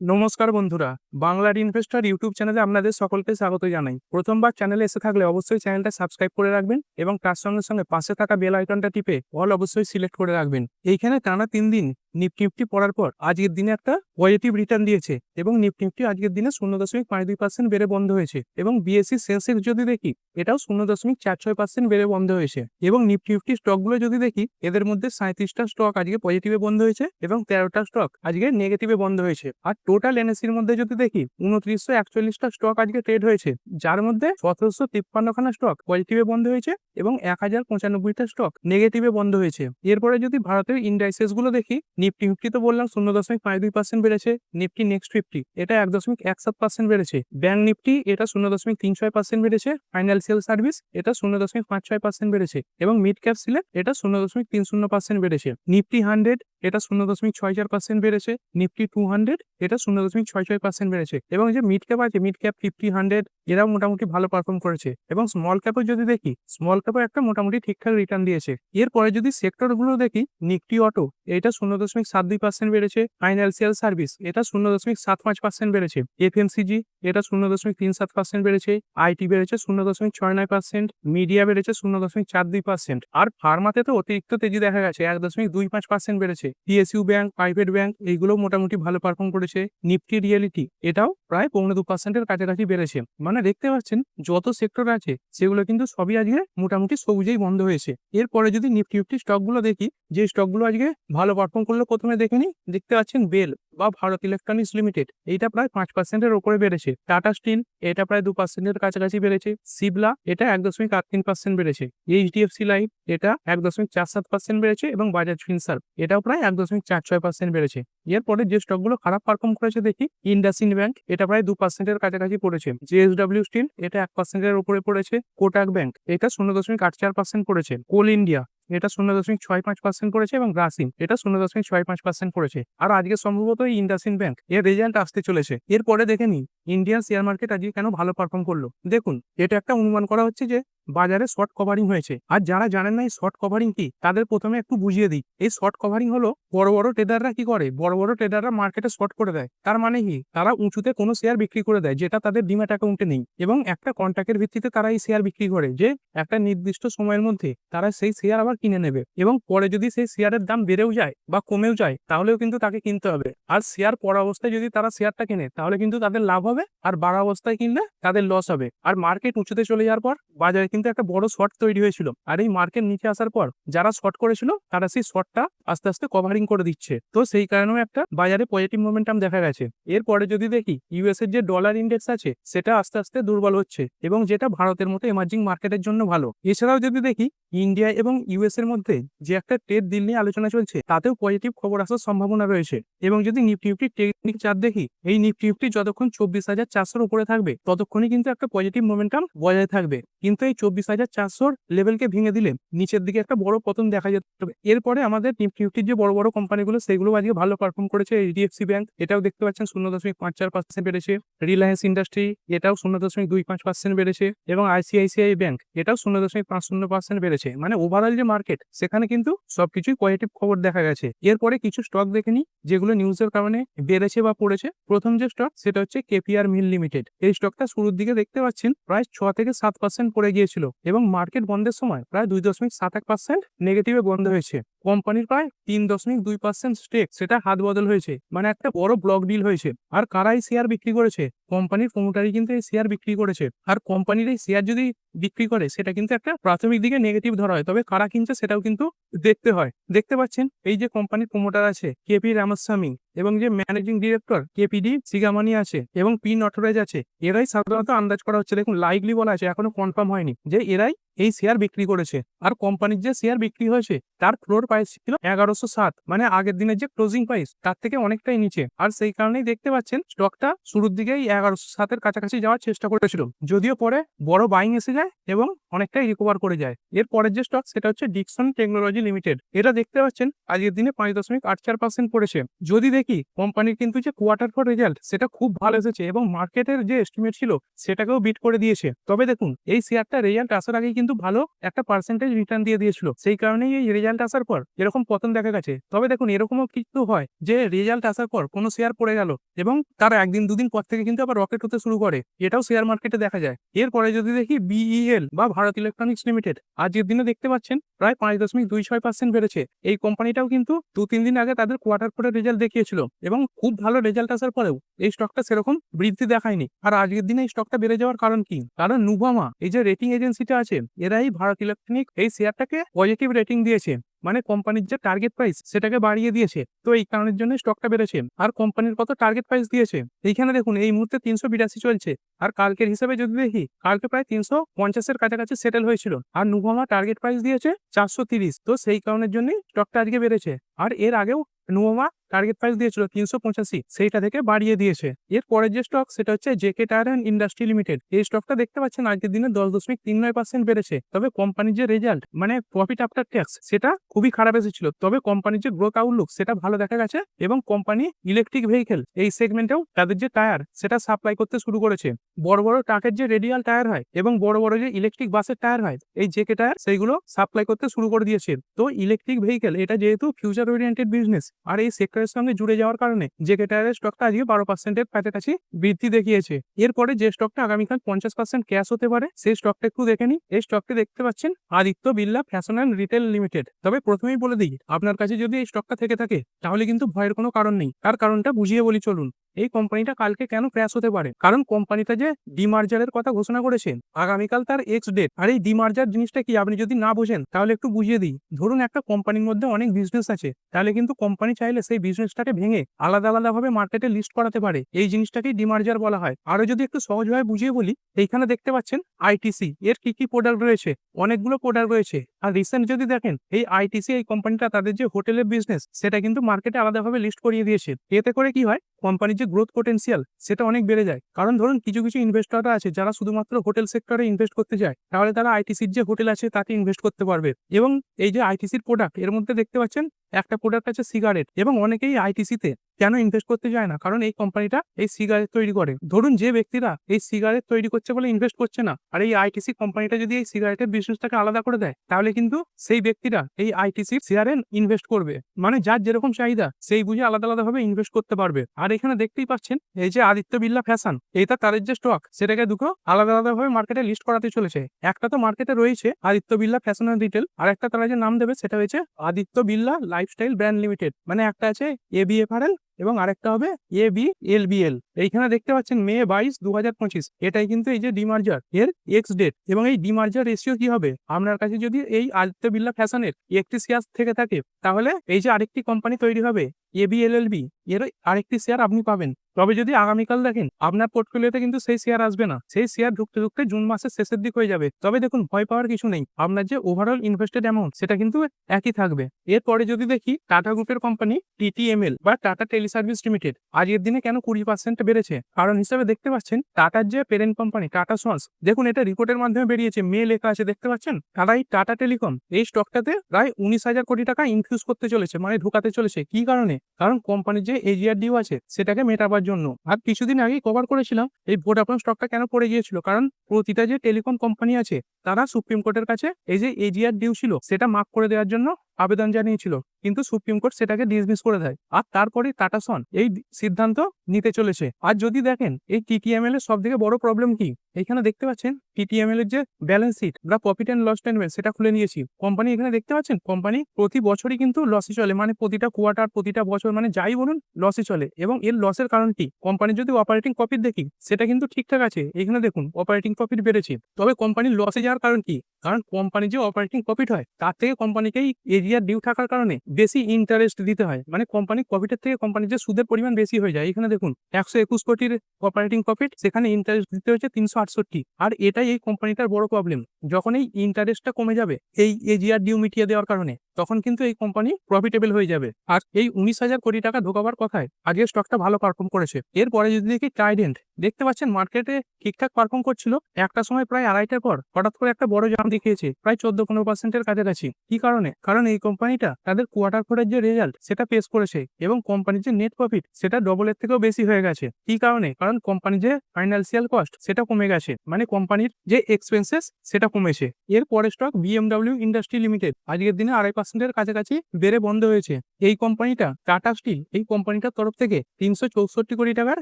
নমস্কার বন্ধুরা, বাংলার ইনভেস্টার ইউটিউব চ্যানেলে আপনাদের সকলকে স্বাগত জানাই। প্রথমবার চ্যানেলে এসে থাকলে অবশ্যই চ্যানেলটা সাবস্ক্রাইব করে রাখবেন এবং তার সঙ্গে সঙ্গে পাশে থাকা বেল আইকনটা টিপে অল অবশ্যই সিলেক্ট করে রাখবেন। এইখানে টানা তিন দিন নিফটি নিফটি পড়ার পর আজকের দিনে একটা পজিটিভ রিটার্ন দিয়েছে এবং নিফটি নিফটি আজকের দিনে শূন্য দশমিক পাঁচ দুই পার্সেন্ট বেড়ে বন্ধ হয়েছে এবং বিএসসি সেন্সেক্স যদি দেখি, এটাও শূন্য দশমিক চার ছয় পার্সেন্ট বেড়ে বন্ধ হয়েছে এবং নিফটি নিফটি স্টকগুলো যদি দেখি, এদের মধ্যে সাঁত্রিশটা স্টক আজকে পজিটিভে বন্ধ হয়েছে এবং তেরোটা স্টক আজকে নেগেটিভে বন্ধ হয়েছে। আর টোটাল এনএসির মধ্যে যদি দেখি, উনত্রিশশো একচল্লিশটা স্টক আজকে ট্রেড হয়েছে, যার মধ্যে সতেরোশো তিপ্পান্নখানা স্টক পজিটিভে বন্ধ হয়েছে এবং এক হাজার পঁচানব্বইটা স্টক নেগেটিভে বন্ধ হয়েছে। এরপরে যদি ভারতের ইন্ডাইসেসগুলো দেখি নিফটি ফিফটি তো বললাম শূন্য দশমিক পাঁচ দুই পার্সেন্ট বেড়েছে, নিফটি নেক্সট ফিফটি এটা এক দশমিক এক সাত পার্সেন্ট বেড়েছে। ব্যাংক নিফটি এটা শূন্য দশমিক তিন ছয় পার্সেন্ট বেড়েছে ফাইন্যান্সিয়াল সার্ভিস এটা শূন্য দশমিক পাঁচ ছয় পার্সেন্ট বেড়েছে এবং মিড ক্যাপ সিলেক্ট এটা শূন্য দশমিক তিন শূন্য পার্সেন্ট বেড়েছে। নিফটি হান্ড্রেড এটা শূন্য দশমিক ছয় চার পার্সেন্ট বেড়েছে নিফটি টু হান্ড্রেড এটা শূন্য দশমিক ছয় ছয় পার্সেন্ট বেড়েছে এবং যে মিড ক্যাপ আছে মিড ক্যাপ ফিফটি হান্ড্রেড এরাও মোটামুটি ভালো পারফর্ম করেছে এবং স্মল ক্যাপও যদি দেখি স্মল ক্যাপও একটা মোটামুটি ঠিকঠাক রিটার্ন দিয়েছে। এরপরে যদি সেক্টরগুলো দেখি নিফটি অটো এটা শূন্য দশমিক সাত দুই পার্সেন্ট বেড়েছে ফাইন্যান্সিয়াল সার্ভিস এটা শূন্য দশমিক সাত পাঁচ পার্সেন্ট বেড়েছে এফএমসিজি এটা শূন্য দশমিক তিন সাত পার্সেন্ট বেড়েছে আইটি বেড়েছে শূন্য দশমিক ছয় নয় পার্সেন্ট মিডিয়া বেড়েছে শূন্য দশমিক চার দুই পার্সেন্ট আর ফার্মাতে তো অতিরিক্ত তেজি দেখা গেছে, এক দশমিক দুই পাঁচ পার্সেন্ট বেড়েছে। পিএসইউ ব্যাংক প্রাইভেট ব্যাংক এইগুলো মোটামুটি ভালো পারফর্ম করেছে। নিফটি রিয়েলিটি এটাও প্রায় পৌনে দু পার্সেন্টের কাছাকাছি বেড়েছে। মানে দেখতে পাচ্ছেন, যত সেক্টর আছে, সেগুলো কিন্তু সবই আজকে মোটামুটি সবুজেই বন্ধ হয়েছে। এরপরে যদি নিফটি ফিফটি স্টকগুলো দেখি, যে স্টকগুলো আজকে ভালো পারফর্ম করল প্রথমে দেখে নিই দেখতে পাচ্ছেন বেল বা ভারত ইলেকট্রনিক্স লিমিটেড এইটা প্রায় পাঁচ পার্সেন্টের ওপরে বেড়েছে। টাটা স্টিল এটা প্রায় দু পার্সেন্টের কাছাকাছি বেড়েছে। সিবলা এটা এক দশমিক আট তিন পার্সেন্ট বেড়েছে। এইচডিএফসি লাইফ এটা এক দশমিক চার সাত পার্সেন্ট বেড়েছে এবং বাজাজ ফিনসার্ভ এটাও প্রায় এক দশমিক চার ছয় পার্সেন্ট বেড়েছে। এরপরে যে স্টকগুলো খারাপ পারফর্ম করেছে দেখি ইন্ডাসিন ব্যাংক এটা প্রায় দু পার্সেন্টের কাছাকাছি পড়েছে। জেএসডব্লিউ স্টিল এটা এক পার্সেন্টের উপরে পড়েছে। কোটাক ব্যাংক এটা শূন্য দশমিক আট চার পার্সেন্ট পড়েছে। কোল ইন্ডিয়া এটা শূন্য দশমিক ছয় পাঁচ পার্সেন্ট পড়েছে এবং গ্রাসিম এটা শূন্য দশমিক ছয় পাঁচ পার্সেন্ট পড়েছে। আর আজকে সম্ভবত ইন্ডাসিন ব্যাংক এর রেজাল্ট আসতে চলেছে। এরপরে দেখে নিই ইন্ডিয়ান শেয়ার মার্কেট আজকে কেন ভালো পারফর্ম করল? দেখুন, এটা একটা অনুমান করা হচ্ছে যে বাজারে শর্ট কভারিং হয়েছে। আর যারা জানেন না এই শর্ট কভারিং কি, তাদের প্রথমে একটু বুঝিয়ে দিই। এই শর্ট কভারিং হলো বড় বড় ট্রেডাররা কি করে? বড় বড় ট্রেডাররা মার্কেটে শর্ট করে দেয়। তার মানে কি? তারা উঁচুতে কোনো শেয়ার বিক্রি করে দেয়, যেটা তাদের ডিম্যাট অ্যাকাউন্টে নেই। এবং একটা কন্ট্যাক্টের ভিত্তিতে তারা এই শেয়ার বিক্রি করে যে, একটা নির্দিষ্ট সময়ের মধ্যে তারা সেই শেয়ার আবার কিনে নেবে। এবং পরে যদি সেই শেয়ারের দাম বেড়েও যায় বা কমেও যায়, তাহলেও কিন্তু তাকে কিনতে হবে। আর শেয়ার পড়া অবস্থায় যদি তারা শেয়ারটা কেনে, তাহলে কিন্তু তাদের লাভ হবে। আর বাড়া অবস্থায় কিনলে তাদের লস হবে। আর মার্কেট উঁচুতে চলে যাওয়ার পর বাজারে কিন্তু একটা বড় শর্ট তৈরি হয়েছিল। আর এই মার্কেট নিচে আসার পর যারা শর্ট করেছিল, তারা সেই শর্টটা আস্তে আস্তে কভারিং করে দিচ্ছে। তো সেই কারণেও একটা বাজারে পজিটিভ মোমেন্টাম দেখা গেছে। এরপরে যদি দেখি ইউএস এর যে ডলার ইন্ডেক্স আছে, সেটা আস্তে আস্তে দুর্বল হচ্ছে এবং যেটা ভারতের মতো এমার্জিং মার্কেটের জন্য ভালো। এছাড়াও যদি দেখি ইন্ডিয়া এবং ইউএস এর মধ্যে যে একটা ট্রেড দিল নিয়ে আলোচনা চলছে, তাতেও পজিটিভ খবর আসার সম্ভাবনা রয়েছে। এবং যদি নিফটি ফিফটি টেকনিক চার্ট দেখি, এই নিফটি ফিফটি যতক্ষণ চব্বিশ হাজার চারশোর উপরে থাকবে, ততক্ষণই কিন্তু একটা পজিটিভ মোমেন্টাম বজায় থাকবে। কিন্তু এই চব্বিশ হাজার চারশোর লেভেলকে ভেঙে দিলে নিচের দিকে একটা বড় পতন দেখা যেতে। হবে এরপরে আমাদের নিফটি ফিফটির যে বড় বড় কোম্পানিগুলো সেগুলো আজকে ভালো পারফর্ম করেছে। এইচডিএফসি ব্যাংক এটাও দেখতে পাচ্ছেন শূন্য দশমিক পাঁচ চার পার্সেন্ট বেড়েছে। রিলায়েন্স ইন্ডাস্ট্রি এটাও শূন্য দশমিক দুই পাঁচ পার্সেন্ট বেড়েছে। এবং আইসিআইসিআই ব্যাংক এটাও শূন্য দশমিক পাঁচ শূন্য পার্সেন্ট বেড়েছে। মানে ওভারঅল যে মার্কেট সেখানে কিন্তু সবকিছুই পজিটিভ খবর দেখা গেছে। এরপরে কিছু স্টক দেখে নিই, যেগুলো নিউজের কারণে বেড়েছে বা পড়েছে। প্রথম যে স্টক সেটা হচ্ছে কেপিআর মিল লিমিটেড এই স্টকটা শুরুর দিকে দেখতে পাচ্ছেন, প্রায় ছ থেকে সাত পার্সেন্ট পড়ে গিয়েছিল। এবং মার্কেট বন্ধের সময় প্রায় দুই দশমিক সাত এক পার্সেন্ট নেগেটিভে বন্ধ হয়েছে। কোম্পানির প্রায় তিন দশমিক দুই পার্সেন্ট স্টেক সেটা হাত বদল হয়েছে। মানে একটা বড় ব্লক ডিল হয়েছে। আর কারা এই শেয়ার বিক্রি করেছে? কোম্পানির প্রমোটারই কিন্তু এই শেয়ার বিক্রি করেছে। আর কোম্পানির এই শেয়ার যদি বিক্রি করে, সেটা কিন্তু একটা প্রাথমিক দিকে নেগেটিভ ধরা হয়। তবে কারা কিনছে সেটাও কিন্তু দেখতে হয়। দেখতে পাচ্ছেন, এই যে কোম্পানির প্রমোটার আছে কেপি রামাস্বামী এবং যে ম্যানেজিং ডিরেক্টর কেপিডি সিগামানি আছে এবং পি নটরাজ আছে, এরাই সাধারণত আন্দাজ করা হচ্ছে। দেখুন লাইকলি বলা আছে, এখনও কনফার্ম হয়নি যে এরাই এই শেয়ার বিক্রি করেছে। আর কোম্পানির যে শেয়ার বিক্রি হয়েছে, তার ফ্লোর প্রাইস ছিল এগারোশো সাত মানে আগের দিনের যে ক্লোজিং প্রাইস তার থেকে অনেকটাই নিচে। আর সেই কারণেই দেখতে পাচ্ছেন স্টকটা শুরুর দিকেই এগারোশো সাতের কাছাকাছি যাওয়ার চেষ্টা করেছিল। যদিও পরে বড় বাইং এসে যায় এবং অনেকটাই রিকভার করে যায়। এর পরের যে স্টক সেটা হচ্ছে ডিকসন টেকনোলজি লিমিটেড এটা দেখতে পাচ্ছেন আজকের দিনে পাঁচ দশমিক আট চার পার্সেন্ট পড়েছে যদি দেখি কোম্পানির কিন্তু যে কোয়ার্টার ফর রেজাল্ট সেটা খুব ভালো এসেছে এবং মার্কেটের যে এস্টিমেট ছিল, সেটাকেও বিট করে দিয়েছে। তবে দেখুন, এই শেয়ারটা রেজাল্ট আসার আগেই কিন্তু ভালো একটা পার্সেন্টেজ রিটার্ন দিয়ে দিয়েছিল। সেই কারণেই এই রেজাল্ট আসার পর এরকম পতন দেখা গেছে। তবে দেখুন, এরকমও কিন্তু হয় যে রেজাল্ট আসার পর কোনো শেয়ার পড়ে গেল এবং তার একদিন, দুদিন পর থেকে কিন্তু আবার রকেট হতে শুরু করে। এটাও শেয়ার মার্কেটে দেখা যায়। এরপরে যদি দেখি বিইএল বা ভারত ইলেকট্রনিক্স লিমিটেড আজকের দিনে দেখতে পাচ্ছেন, প্রায় পাঁচ দশমিক দুই ছয় পার্সেন্ট বেড়েছে। এই কোম্পানিটাও কিন্তু দু তিন দিন আগে তাদের কোয়ার্টার ফোরের রেজাল্ট দেখিয়েছিল এবং খুব ভালো রেজাল্ট আসার পরেও এই স্টকটা সেরকম বৃদ্ধি দেখায়নি। আর আজকের দিনে এই স্টকটা বেড়ে যাওয়ার কারণ কি? কারণ নুভামা এই যে রেটিং এজেন্সিটা আছে, এরাই ভারত ইলেকট্রনিক এই শেয়ারটাকে পজিটিভ রেটিং দিয়েছে। মানে কোম্পানির যে টার্গেট প্রাইস সেটাকে বাড়িয়ে দিয়েছে। তো এই কারণের জন্য স্টকটা বেড়েছে আর কোম্পানির কত টার্গেট প্রাইস দিয়েছে? এইখানে দেখুন, এই মুহূর্তে তিনশো বিরাশি চলছে। আর কালকের হিসাবে যদি দেখি, কালকে প্রায় তিনশো পঞ্চাশের কাছাকাছি সেটেল হয়েছিল। আর নুভামা টার্গেট প্রাইস দিয়েছে চারশো তিরিশ। তো সেই কারণের জন্যই স্টকটা আজকে বেড়েছে। আর এর আগেও নুভামা টার্গেট প্রাইস দিয়েছিল তিনশো পঁচাশি, সেইটা থেকে বাড়িয়ে দিয়েছে। এর পরের যে স্টক সেটা হচ্ছে JK tyre and industry limited এই স্টকটা দেখতে পাচ্ছেন আজকের দিনে দশ দশমিক তিন নয় পার্সেন্ট বেড়েছে। তবে কোম্পানির যে রেজাল্ট মানে প্রফিট আফটার ট্যাক্স সেটা খুবই খারাপ এসেছিল। তবে কোম্পানির যে গ্রোথ আউটলুক সেটা ভালো দেখা গেছে এবং কোম্পানি ইলেকট্রিক ভেহিকেল এই সেগমেন্টেও তাদের যে টায়ার সেটা সাপ্লাই করতে শুরু করেছে। বড় বড় ট্রাকের যে রেডিয়াল টায়ার হয় এবং বড় বড় যে ইলেকট্রিক বাসের টায়ার হয়, এই জেকে টায়ার সেইগুলো সাপ্লাই করতে শুরু করে দিয়েছে। তো ইলেকট্রিক ভেহিকেল এটা যেহেতু ফিউচার ওরিয়েন্টেড বিজনেস আর এই সেক্টরের সঙ্গে জুড়ে যাওয়ার কারণে জেকে টায়ারের স্টকটা আজকে বারো পার্সেন্টের কাছাকাছি বৃদ্ধি দেখিয়েছে। এরপরে যে স্টকটা আগামীকাল পঞ্চাশ পার্সেন্ট ক্যাশ হতে পারে, সেই স্টকটা একটু দেখে নিন। এই স্টকটি দেখতে পাচ্ছেন আদিত্য বিল্লা ফ্যাশন অ্যান্ড রিটেল লিমিটেড তবে প্রথমেই বলে দিই, আপনার কাছে যদি এই স্টকটা থেকে থাকে, তাহলে কিন্তু ভয়ের কোনো কারণ নেই। তার কারণটা বুঝিয়ে বলি চলুন। এই কোম্পানিটা কালকে কেন ক্র্যাশ হতে পারে? কারণ কোম্পানিটা যে ডিমার্জারের কথা ঘোষণা করেছে, আগামীকাল তার এক্স ডেট আর এই ডিমার্জার জিনিসটা কি? আপনি যদি না বোঝেন, তাহলে একটু বুঝিয়ে দিই। ধরুন একটা কোম্পানির মধ্যে অনেক বিজনেস আছে, তাহলে কিন্তু কোম্পানি চাইলে সেই বিজনেসটাকে ভেঙে আলাদা আলাদা ভাবে মার্কেটে লিস্ট করাতে পারে। এই জিনিসটাকেই ডিমার্জার বলা হয়। আরও যদি একটু সহজভাবে বুঝিয়ে বলি, এইখানে দেখতে পাচ্ছেন আইটিসি এর কি কি প্রোডাক্ট রয়েছে? অনেকগুলো প্রোডাক্ট রয়েছে। আর রিসেন্ট যদি দেখেন, এই আইটিসি এই কোম্পানিটা তাদের যে হোটেলের বিজনেস সেটা কিন্তু মার্কেটে আলাদাভাবে লিস্ট করিয়ে দিয়েছে। এতে করে কি হয়? কোম্পানির যে গ্রোথ পোটেন্সিয়াল সেটা অনেক বেড়ে যায়। কারণ ধরুন, কিছু কিছু ইনভেস্টররা আছে যারা শুধুমাত্র হোটেল সেক্টরে ইনভেস্ট করতে যায়। তাহলে তারা আইটিসির যে হোটেল আছে তাতে ইনভেস্ট করতে পারবে। এবং এই যে আইটিসির প্রোডাক্টের মধ্যে দেখতে পাচ্ছেন একটা প্রোডাক্ট আছে সিগারেট এবং অনেকেই আইটিসিতে কেন ইনভেস্ট করতে যায় না? কারণ এই কোম্পানিটা এই সিগারেট তৈরি করে। ধরুন যে ব্যক্তিরা এই সিগারেট তৈরি করছে বলে ইনভেস্ট করছে না আর এই আইটিসি কোম্পানিটা যদি এই সিগারেটের বিজনেসটাকে আলাদা করে দেয়, তাহলে কিন্তু সেই ব্যক্তিরা এই আইটিসি শেয়ারে ইনভেস্ট করবে। মানে যার যেরকম চাহিদা, সেই বুঝে আলাদা আলাদা ভাবে ইনভেস্ট করতে পারবে। আর এখানে দেখতেই পাচ্ছেন, এই যে আদিত্য বিল্লা ফ্যাশন এইটা তাদের যে স্টক সেটাকে দুটো আলাদা আলাদা ভাবে মার্কেটে লিস্ট করাতে চলেছে। একটা তো মার্কেটে রয়েছে আদিত্য বিল্লা ফ্যাশন অ্যান্ড রিটেল আর একটা তারা যে নাম দেবে, সেটা হয়েছে আদিত্য বিল্লা লাইফস্টাইল ব্র্যান্ড লিমিটেড মানে একটা আছে এবিএফআরএল এবং আরেকটা হবে A B L B L এইখানে দেখতে পাচ্ছেন মে বাইশ দু হাজার পঁচিশ। এটাই কিন্তু এই যে ডিমার্জার এর এক্স ডেট এবং এই ডিমার্জার রেশিও কি হবে? আপনার কাছে যদি এই আদিত্য বিল্লা ফ্যাশনের একটি শেয়ার থেকে থাকে, তাহলে এই যে আরেকটি কোম্পানি তৈরি হবে A B L L B এর আরেকটি শেয়ার আপনি পাবেন। তবে যদি আগামীকাল দেখেন, আপনার পোর্টফোলিওতে কিন্তু সেই শেয়ার আসবে না। সেই শেয়ার ঢুকতে ঢুকতে জুন মাসের শেষের দিক হয়ে যাবে। তবে দেখুন, ভয় পাওয়ার কিছু নেই। আপনার যে ওভারঅল ইনভেস্টেড অ্যামাউন্ট সেটা কিন্তু একই থাকবে। এরপরে যদি দেখি টাটা গ্রুপের কোম্পানি টিটিএমএল বা টাটা টেলিসার্ভিস লিমিটেড আজকের দিনে কেন কুড়ি পার্সেন্ট বেড়েছে? কারণ হিসাবে দেখতে পাচ্ছেন টাটার যে পেরেন্ট কোম্পানি টাটা সন্স দেখুন এটা রিপোর্টের মাধ্যমে বেরিয়েছে মে লেখা আছে, দেখতে পাচ্ছেন? তারা এই টাটা টেলিকম এই স্টকটাতে প্রায় উনিশ হাজার কোটি টাকা ইনফিউজ করতে চলেছে মানে ঢোকাতে চলেছে। কি কারণে? কারণ কোম্পানির যে এজিআর ডিউ আছে, সেটাকে মেটাবার জন্য। আর কিছুদিন আগেই কভার করেছিলাম, এই ভোডাফোন স্টকটা কেন পড়ে গিয়েছিল? কারণ প্রতিটা যে টেলিকম কোম্পানি আছে তারা সুপ্রিম কোর্টের কাছে এই যে এজিআর ডিউ ছিল, সেটা মাফ করে দেওয়ার জন্য আবেদন জানিয়েছিল। কিন্তু সুপ্রিম কোর্ট সেটাকে ডিসমিস করে দেয়। আর তারপরে টাটা সন এই সিদ্ধান্ত নিতে চলেছে। আর যদি দেখেন, এই টিটিএমএল এর সব থেকে বড় প্রবলেম কি? এখানে দেখতে পাচ্ছেন টিটিএমএল এর যে ব্যালেন্স শিট বা প্রফিট অ্যান্ড লস স্টেটমেন্ট সেটা খুলে নিয়েছি। কোম্পানি এখানে দেখতে পাচ্ছেন কোম্পানি প্রতি বছরই কিন্তু লসে চলে। মানে প্রতিটা কোয়ার্টার প্রতিটা বছর মানে যাই বলুন লসে চলে। এবং এর লসের কারণ কি? কোম্পানির যদি অপারেটিং প্রফিট দেখি, সেটা কিন্তু ঠিকঠাক আছে। এখানে দেখুন অপারেটিং প্রফিট বেড়েছে। তবে কোম্পানির লসে যাওয়ার কারণ কি? কারণ কোম্পানি যে অপারেটিং প্রফিট হয়, তার থেকে কোম্পানিকেই এরিয়ার ডিউ থাকার কারণে বেশি ইন্টারেস্ট দিতে হয়। মানে কোম্পানির প্রফিটের থেকে কোম্পানির যে সুদের পরিমাণ বেশি হয়ে যায়, এখানে দেখুন, একশো একুশ কোটির অপারেটিং প্রফিট সেখানে ইন্টারেস্ট দিতে হচ্ছে তিনশো আটষট্টি। আর এটাই এই কোম্পানিটার বড় প্রবলেম যখন এই ইন্টারেস্টটা কমে যাবে, এই এজিআর ডিউ মিটিয়ে দেওয়ার কারণে, তখন কিন্তু এই কোম্পানি প্রফিটেবল হয়ে যাবে। আর এই উনিশ হাজার কোটি টাকা ঢোকাবার কথায় আজকে স্টকটা ভালো পারফর্ম করেছে। এরপরে যদি দেখি ট্রাইডেন্ট দেখতে পাচ্ছেন মার্কেটে ঠিকঠাক পারফর্ম করছিল, একটা সময় প্রায় আড়াইটার পর, হঠাৎ করে একটা বড় দেখিয়েছে, প্রায় চোদ্দ পনেরো পার্সেন্টের কাছাকাছি। কি কারণে? কারণ এই কোম্পানিটা তাদের কোয়ার্টার ফোরের যে রেজাল্ট সেটা পেশ করেছে এবং কোম্পানির যে নেট প্রফিট সেটা ডবলের থেকেও বেশি হয়ে গেছে। কি কারণে? কারণ কোম্পানির যে ফাইন্যান্সিয়াল কস্ট সেটা কমে গেছে। মানে কোম্পানির যে এক্সপেন্সেস সেটা কমেছে। এর পরে স্টক বিএমডব্লিউ ইন্ডাস্ট্রি লিমিটেড আজকের দিনে আড়াই পার্সেন্টের কাছাকাছি বেড়ে বন্ধ হয়েছে। এই কোম্পানিটা টাটা স্টিল এই কোম্পানিটার তরফ থেকে তিনশো চৌষট্টি কোটি টাকার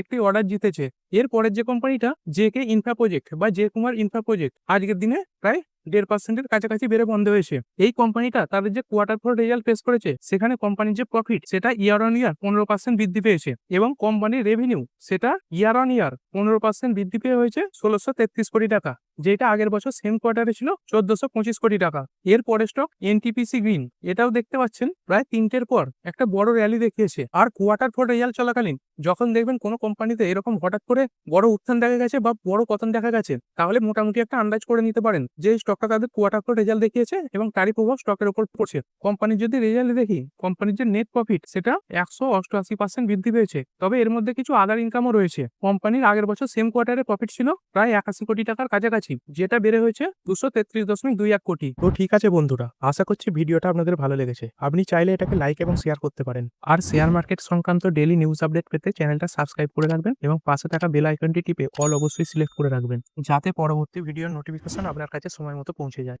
একটি অর্ডার জিতেছে। এর পরের যে কোম্পানিটা জে কে ইনফ্রা প্রজেক্ট বা জে কুমার ইনফ্রা প্রজেক্ট আজকের দিনে প্রায় দেড় পার্সেন্টের কাছাকাছি বেড়ে বন্ধ হয়েছে। এই কোম্পানিটা তাদের যে কোয়ার্টার ফোর রেজাল্ট পেশ করেছে, সেখানে কোম্পানির যে প্রফিট সেটা ইয়ার অন ইয়ার পনেরো পার্সেন্ট বৃদ্ধি পেয়েছে এবং কোম্পানির রেভিনিউ সেটা ইয়ার অন ইয়ার পনেরো পার্সেন্ট বৃদ্ধি পেয়ে হয়েছে ষোলোশো তেত্রিশ কোটি টাকা। যেটা আগের বছর সেম কোয়ার্টারে ছিল চোদ্দশো পঁচিশ কোটি টাকা। এর পরে স্টক এনটিপিসি গ্রিন এটাও দেখতে পাচ্ছেন, প্রায় তিনটের পর একটা বড় র্যালি দেখিয়েছে। আর কোয়ার্টার ফোর রেজাল্ট চলাকালীন, যখন দেখবেন কোনো কোম্পানিতে এরকম হঠাৎ করে বড় উত্থান দেখা গেছে বা বড় পতন দেখা গেছে, তাহলে মোটামুটি একটা আন্দাজ করে নিতে পারেন যে স্টকটা তাদের কোয়ার্টার ফোর রেজাল্ট দেখিয়েছে এবং তারই প্রভাব স্টকের উপর পড়ছে। কোম্পানির যদি রেজাল্ট দেখি কোম্পানির যে নেট প্রফিট সেটা একশো অষ্টআশি পার্সেন্ট বৃদ্ধি পেয়েছে। তবে এর মধ্যে কিছু আদার ইনকামও রয়েছে। কোম্পানির আগের বছর সেম কোয়ার্টারে প্রফিট ছিল, প্রায় একাশি কোটি টাকার কাছাকাছি। যেটা বেড়ে হয়েছে দুশো তেত্রিশ দশমিক দুই এক কোটি। তো ঠিক আছে বন্ধুরা, আশা করছি ভিডিওটা আপনাদের ভালো লেগেছে। আপনি চাইলে এটাকে লাইক এবং শেয়ার করতে পারেন। আর শেয়ার মার্কেট সংক্রান্ত ডেলি নিউজ আপডেট পেতে চ্যানেলটা সাবস্ক্রাইব করে রাখবেন এবং পাশে থাকা বেল আইকনটি টিপে অল অবশ্যই সিলেক্ট করে রাখবেন, যাতে পরবর্তী ভিডিওর নোটিফিকেশন আপনার কাছে সময় মতো পৌঁছে যায়।